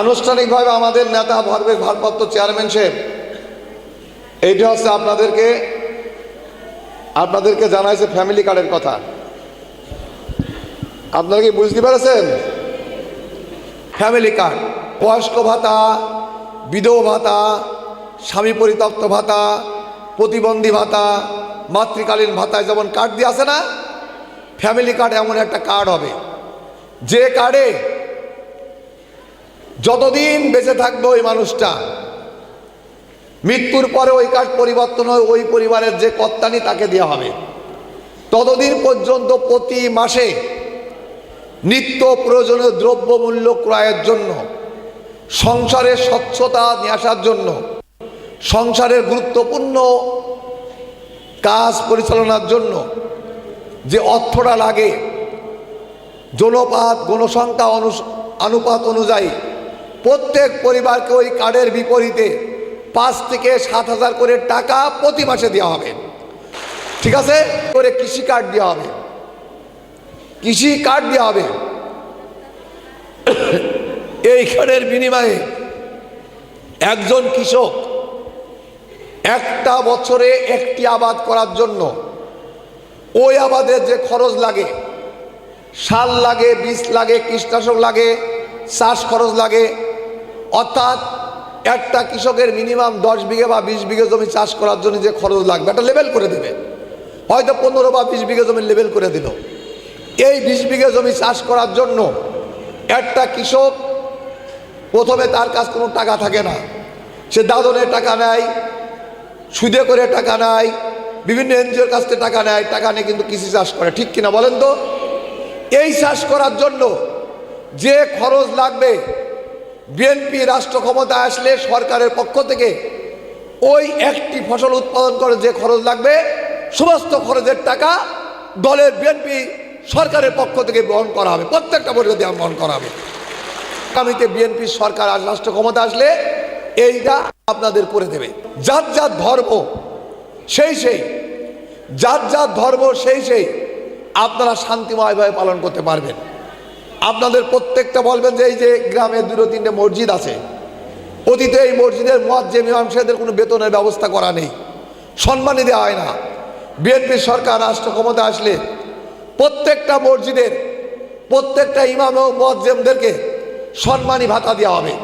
আনুষ্ঠানিকভাবে আমাদের নেতা ভরবেগ ভারপ্রাপ্ত চেয়ারম্যান সাহেব, এইটা হচ্ছে আপনাদেরকে আপনাদেরকে জানাইছে ফ্যামিলি কার্ডের কথা। আপনারা কি বুঝতে পেরেছেন? ফ্যামিলি কার্ড, বয়স্ক ভাতা, বিধবা ভাতা, স্বামী পরিত্যক্ত ভাতা, প্রতিবন্ধী ভাতা, মাতৃকালীন ভাতায় যেমন কার্ড দিয়ে আছে না, ফ্যামিলি কার্ড এমন একটা কার্ড হবে। যে কার্ডে যতদিন বেঁচে থাকবে ওই মানুষটা, মৃত্যুর পরে ওই কাজ পরিবর্তন হয়, ওই পরিবারের যে কর্তানি তাকে দেওয়া হবে। ততদিন পর্যন্ত প্রতি মাসে নিত্য প্রয়োজনীয় দ্রব্যমূল্য ক্রয়ের জন্য সংসারের স্বচ্ছতা নিয়ে আসার জন্য, সংসারের গুরুত্বপূর্ণ কাজ পরিচালনার জন্য যে অর্থটা লাগে, জনপাত, গণসংখ্যা অনু অনুপাত অনুযায়ী প্রত্যেক পরিবারকে ওই কার্ডের বিপরীতে পাঁচ থেকে সাত হাজার করে টাকা প্রতি মাসে দেওয়া হবে। ঠিক আছে? করে কৃষি কার্ড দেওয়া হবে। কৃষি কার্ড দেওয়া হবে। এই কার্ডের বিনিময়ে একজন কৃষক একটা বছরে একটি আবাদ করার জন্য ওই আবাদের যে খরচ লাগে সার লাগে, বীজ লাগে, কীটনাশক লাগে, চাষ খরচ লাগে অর্থাৎ একটা কৃষকের মিনিমাম দশ বিঘে বা বিশ বিঘে জমি চাষ করার জন্য যে খরচ লাগবে, একটা লেভেল করে দেবে। হয়তো পনেরো বা বিশ বিঘে জমি লেভেল করে দিল। এই বিশ বিঘে জমি চাষ করার জন্য একটা কৃষক প্রথমে তার কাছে কোনো টাকা থাকে না। সে দাদনের টাকা নেয়, সুদে করে টাকা নেয়, বিভিন্ন এনজিওর কাছ থেকে টাকা নেয়, টাকা নিয়ে কিন্তু কৃষি চাষ করে, ঠিক কিনা বলেন তো? এই চাষ করার জন্য যে খরচ লাগবে বিএনপি রাষ্ট্র ক্ষমতা আসলে সরকারের পক্ষ থেকে ওই একটি ফসল উৎপাদন করে যে খরচ লাগবে, সমস্ত খরচের টাকা দলের বিএনপি সরকারের পক্ষ থেকে বহন করা হবে। প্রত্যেকটা পরিবারে বহন করা হবে। আগামীতে বিএনপি সরকার আর রাষ্ট্র ক্ষমতা আসলে এইটা আপনাদের করে দেবে। যার যার ধর্ম সেই সেই, যার যার ধর্ম সেই সেই, আপনারা শান্তিময়ভাবে পালন করতে পারবেন। আপনাদের প্রত্যেকটা বলবেন যে এই যে গ্রামে দুটো তিনটে মসজিদ আছে, অতীতে এই মসজিদের যে মীমাংসাদের কোনো বেতনের ব্যবস্থা করা নেই, সম্মানই দেওয়া হয় না। বিএনপি সরকার রাষ্ট্র ক্ষমতা আসলে প্রত্যেকটা মসজিদের, প্রত্যেকটা ইমাম ও মজ্জেমদেরকে সম্মানী ভাতা দেওয়া হবে।